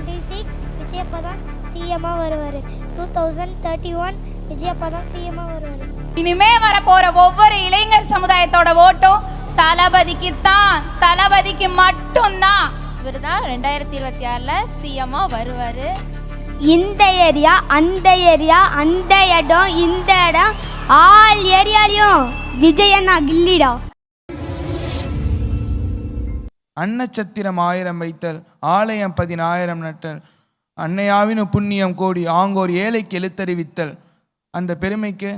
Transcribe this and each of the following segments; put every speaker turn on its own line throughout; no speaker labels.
Twenty six Vijayappa தான் சிஎம்மாக வருவார். Two thousand thirty one Vijayappa தான் சிஎம்மாக வருவார்.
இனிமே வரப்போற ஒவ்வொரு இளைஞர் சமுதாயத்தோட ஓட்டும் தளபதிக்கு தான் தளபதிக்கு மட்டும்தான்.
இவர் தான் ரெண்டாயிரத்தி இருபத்தி ஆறில் சிஎம்மாக வருவார்.
இந்த ஏரியா அந்த ஏரியா அந்த இடம் இந்த இடம் ஆல் ஏரியாலையும் விஜயண்ணா கில்லிடா.
அன்னச்சத்திரம் ஆயிரம் வைத்தல் ஆலயம் பதினாயிரம் நட்டல் அன்னையாவினு புண்ணியம் கோடி ஆங்கோர் ஏழைக்கு எழுத்தறிவித்தல். அந்த பெருமைக்கு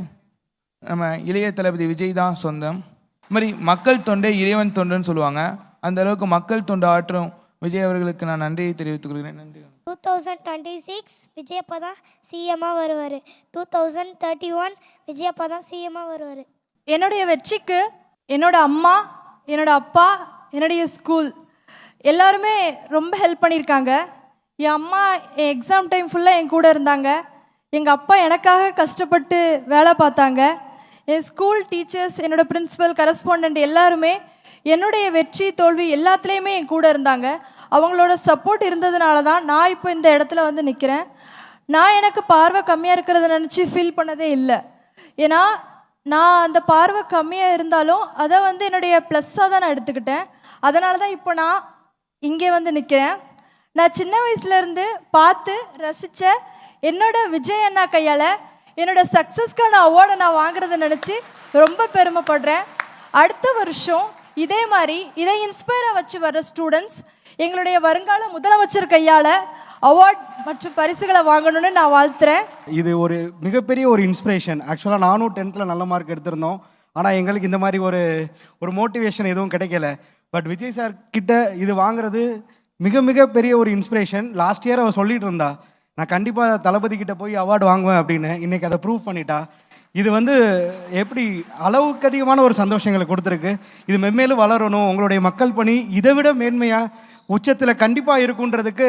நம்ம இளைய தளபதி விஜய் தான் சொந்தம். இது மாதிரி மக்கள் தொண்டே இறைவன் தொண்டுன்னு சொல்லுவாங்க. அந்த அளவுக்கு மக்கள் தொண்டு ஆற்றும் விஜய் அவர்களுக்கு நான் நன்றியை தெரிவித்துக் கொள்கிறேன் நன்றி.
Two thousand twenty six Vijayappa தான் சிஎம்மாக வருவார். Two thousand thirty one Vijayappa தான் சிஎம்மாக வருவார்.
என்னுடைய வெற்றிக்கு என்னோட அம்மா என்னோட அப்பா என்னுடைய ஸ்கூல் எல்லாருமே ரொம்ப ஹெல்ப் பண்ணியிருக்காங்க. என் அம்மா என் எக்ஸாம் டைம் ஃபுல்லாக என் கூட இருந்தாங்க. எங்கள் அப்பா எனக்காக கஷ்டப்பட்டு வேலை பார்த்தாங்க. என் ஸ்கூல் டீச்சர்ஸ் என்னோட பிரின்சிபல் கரஸ்பாண்டன்ட் எல்லாருமே என்னுடைய வெற்றி தோல்வி எல்லாத்துலேயுமே என் கூட இருந்தாங்க. அவங்களோட சப்போர்ட் இருந்ததுனால தான் நான் இப்போ இந்த இடத்துல வந்து நிற்கிறேன் நான் எனக்கு பார்வை கம்மியாக இருக்கிறத நினச்சி ஃபீல் பண்ணதே இல்லை. ஏன்னா நான் அந்த பார்வை கம்மியாக இருந்தாலும் அதை வந்து என்னுடைய ப்ளஸ்ஸாக தான் நான் எடுத்துக்கிட்டேன். அதனால தான் இப்போ நான் இங்கே வந்து நிற்கிறேன் நான் சின்ன வயசுலேருந்து பார்த்து ரசித்த என்னோட விஜய் அண்ணா கையால் என்னோட சக்ஸஸ்க்கான அவார்டை நான் வாங்குறத நினச்சி ரொம்ப பெருமைப்படுறேன். அடுத்த வருஷம் இதே மாதிரி இதை இன்ஸ்பயராக வச்சு வர்ற ஸ்டூடெண்ட்ஸ் எங்களுடைய வருங்கால முதலமைச்சர் கையால் அவார்ட் மற்றும் பரிசுகளை வாங்கணும்னு நான் வாழ்த்துறேன்.
இது ஒரு மிகப்பெரிய ஒரு இன்ஸ்பிரேஷன் ஆக்சுவலாக நானும் டென்த்தில் நல்ல மார்க் எடுத்திருந்தோம். ஆனால் எங்களுக்கு இந்த மாதிரி ஒரு ஒரு மோட்டிவேஷன் எதுவும் கிடைக்கல. பட் விஜய் சார் கிட்ட இது வாங்குறது மிக மிக பெரிய ஒரு இன்ஸ்பிரேஷன் லாஸ்ட் இயர் அவர் சொல்லிட்டு இருந்தா நான் கண்டிப்பாக தளபதி கிட்ட போய் அவார்டு வாங்குவேன் அப்படின்னு. இன்னைக்கு அதை ப்ரூவ் பண்ணிட்டா. இது வந்து எப்படி அளவுக்கு அதிகமான ஒரு சந்தோஷங்களை கொடுத்துருக்கு. இது மென்மேலும் வளரணும். உங்களுடைய மக்கள் பணி இதை விட மேன்மையாக உச்சத்தில் கண்டிப்பாக இருக்குன்றதுக்கு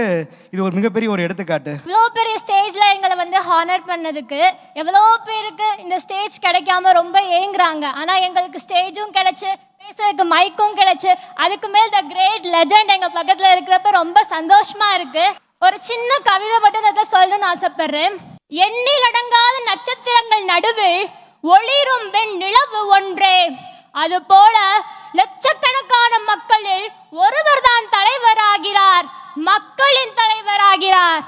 இது ஒரு மிகப்பெரிய ஒரு எடுத்துக்காட்டு.
இவ்வளோ பெரிய ஸ்டேஜில் எங்களை வந்து ஹானர் பண்ணதுக்கு எவ்வளோ பேருக்கு இந்த ஸ்டேஜ் கிடைக்காம ரொம்ப ஏங்குறாங்க. ஆனால் எங்களுக்கு ஸ்டேஜும் கிடைச்சி பேசுறதுக்கு மைக்கும் கிடைச்சு அதுக்கு மேல் த கிரேட் லெஜண்ட் எங்கள் பக்கத்தில் இருக்கிறப்ப ரொம்ப சந்தோஷமா இருக்கு. ஒரு சின்ன கவிதை மட்டும் அதை சொல்லணும்னு ஆசைப்படுறேன். எண்ணிலடங்காத நட்சத்திரங்கள் நடுவில் ஒளிரும் வெண் நிலவு ஒன்றே. அது போல லட்சக்கணக்கான மக்களில் ஒருவர் தான் தலைவராகிறார் மக்களின் தலைவராகிறார்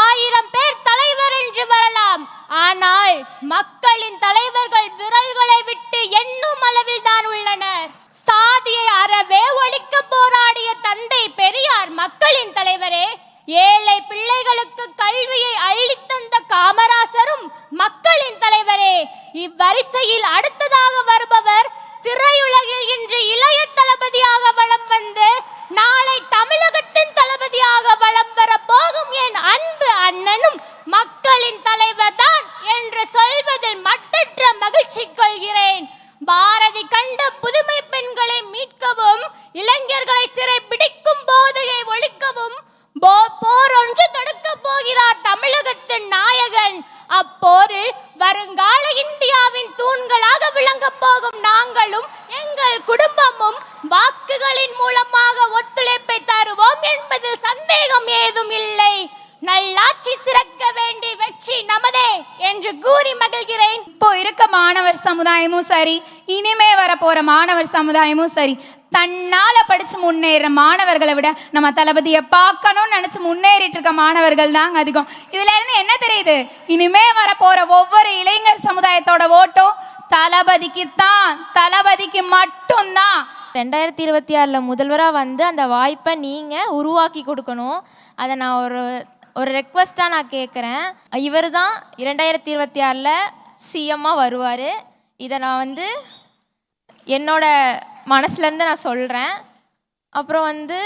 ஆயிரம் பேர் தலைவர் என்று வரலாம் ஆனால் மக்களின் தலைவர்கள் விரல்களை விட்டு எண்ணும் அளவில் தான் உள்ளனர். சாதியை அறவே ஒழிக்க போராடிய தந்தை பெரியார் மக்களின் தலைவரே ஏழை பிள்ளைகளுக்கு கல்வியை அள்ளித்தந்த காமராசரும் மக்களின் தலைவரே இவ்வரிசையில் அடுத்ததாக வருபவர் திரையுலகில் இன்று இளைய தளபதியாக தமிழகத்தின் நாயகன். அப்போரில் வருங்கால இந்தியாவின் தூண்களாக விளங்கப் போகும் நாங்களும்
சமுதாயமும் சரி இனிமே வரப்போற மாணவர் சமுதாயமும் சரி தன்னால படிச்சு முன்னேற மாணவர்களை விட நம்ம தளபதியை பார்க்கணும்னு நினைச்சு முன்னேறிட்டு இருக்க மாணவர்கள் தாங்க அதிகம். இதுல இருந்து என்ன தெரியுது? இனிமே வரப்போற ஒவ்வொரு இளைஞர் சமுதாயத்தோட ஓட்டும் தளபதிக்கு தான் தளபதிக்கு மட்டும்தான்.
ரெண்டாயிரத்தி இருபத்தி ஆறில் முதல்வராக வந்து அந்த வாய்ப்பை நீங்கள் உருவாக்கி கொடுக்கணும். அதை நான் ஒரு ஒரு ரெக்வஸ்ட்டாக நான் கேட்குறேன் இவர் தான் இரண்டாயிரத்தி இருபத்தி ஆறில் சிஎம்மாக வருவார். இதை நான் வந்து என்னோட மனசுலேருந்து நான் சொல்கிறேன். அப்புறம் வந்து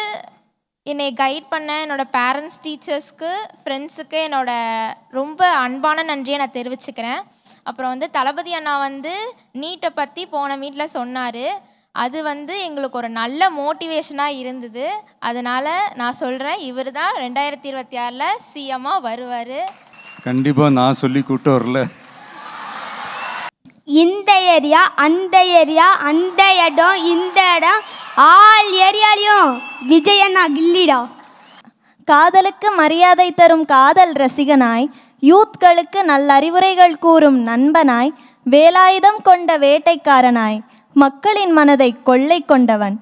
என்னை கைட் பண்ண என்னோட பேரண்ட்ஸ் டீச்சர்ஸ்க்கு ஃப்ரெண்ட்ஸுக்கு என்னோடய ரொம்ப அன்பான நன்றியை நான் தெரிவிச்சுக்கிறேன். அப்புறம் வந்து தளபதி அண்ணா வந்து நீட்டை பற்றி போன மீட்டில் சொன்னார். அது வந்து எங்களுக்கு ஒரு நல்ல மோட்டிவேஷனாக இருந்தது. அதனால் நான் சொல்கிறேன் இவர் தான் ரெண்டாயிரத்தி இருபத்தி ஆறில் சிஎம்மாக வருவார்.
கண்டிப்பாக நான் சொல்லி கூப்பிட்டு வரல.
இந்த ஏரியா அந்த ஏரியா அந்த இடம் இந்த இடம். ஆல் ஏரியாலையும் விஜயண்ணா கில்லிடா.
காதலுக்கு மரியாதை தரும் காதல் ரசிகனாய் யூத்களுக்கு நல்லறிவுரைகள் கூறும் நண்பனாய் வேலாயுதம் கொண்ட வேட்டைக்காரனாய் மக்களின் மனதை கொள்ளை கொண்டவன்.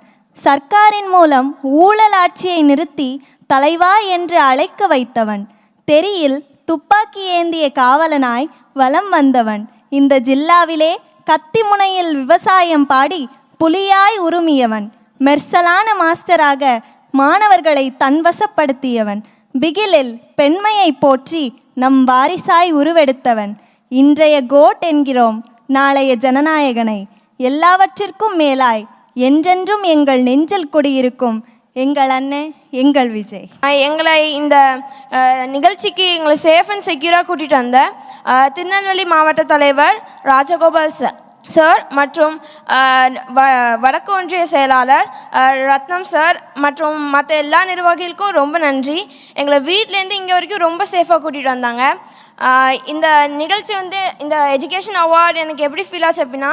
சர்க்காரின் மூலம் ஊழல் ஆட்சியை நிறுத்தி தலைவா என்று அழைக்க வைத்தவன். தெரியில் துப்பாக்கி ஏந்திய காவலனாய் வலம் வந்தவன். இந்த ஜில்லாவிலே கத்திமுனையில் விவசாயம் பாடி புலியாய் உருமியவன். மெர்சலான மாஸ்டராக மாணவர்களை தன்வசப்படுத்தியவன். பிகிலில் பெண்மையை போற்றி நம் வாரிசாய் உருவெடுத்தவன். இன்றைய கோட் என்கிறோம் நாளைய ஜனநாயகனை. எல்லாவற்றிற்கும் மேலாய் என்றென்றும் எங்கள் நெஞ்சில் குடியிருக்கும் எங்கள் அண்ணன் எங்கள் விஜய்.
எங்களை இந்த நிகழ்ச்சிக்கு எங்களை சேஃப் அண்ட் செக்யூராக கூட்டிகிட்டு வந்த திருநெல்வேலி மாவட்ட தலைவர் ராஜகோபால் சார் சார் மற்றும் வ- வடக்கு ஒன்றிய செயலாளர் ரத்னம் சார் மற்றும் மற்ற எல்லா நிர்வாகிகளுக்கும் ரொம்ப நன்றி. எங்களை வீட்டிலேருந்து இங்கே வரைக்கும் ரொம்ப சேஃபாக கூட்டிகிட்டு வந்தாங்க. இந்த நிகழ்ச்சி வந்து இந்த எஜுகேஷன் அவார்டு எனக்கு எப்படி ஃபீல் ஆச்சு அப்படின்னா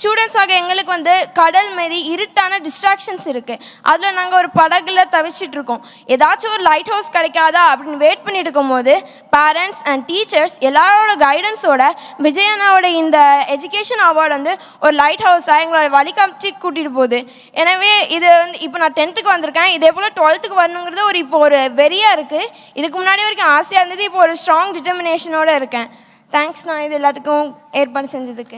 ஸ்டூடெண்ட்ஸாக எங்களுக்கு வந்து கடல் மாரி இருட்டான டிஸ்ட்ராக்ஷன்ஸ் இருக்குது அதில் நாங்கள் ஒரு படகுல தவிச்சிட்டு இருக்கோம். ஏதாச்சும் ஒரு லைட் ஹவுஸ் கிடைக்காதா அப்படின்னு வெயிட் பண்ணிட்டு இருக்கும்போது பேரண்ட்ஸ் அண்ட் டீச்சர்ஸ் எல்லாரோட கைடன்ஸோட விஜயனாவோட இந்த எஜுகேஷன் அவார்டு வந்து ஒரு லைட் ஹவுஸாக எங்களோட வழிகாமிச்சு கூட்டிகிட்டு போகுது. எனவே இது வந்து இப்போ நான் டென்த்துக்கு வந்திருக்கேன். இதே போல் டுவெல்த்துக்கு வரணுங்கிறது ஒரு இப்போ ஒரு வெறியாக இருக்குது இதுக்கு முன்னாடி வரைக்கும் ஆசையாக இருந்தது. இப்போ ஒரு ஸ்ட்ராங் டிட்டர்மினேஷன் டிட்டர்மினேஷனோட இருக்கேன். தேங்க்ஸ் நான் இது எல்லாத்துக்கும் ஏற்பாடு செஞ்சதுக்கு.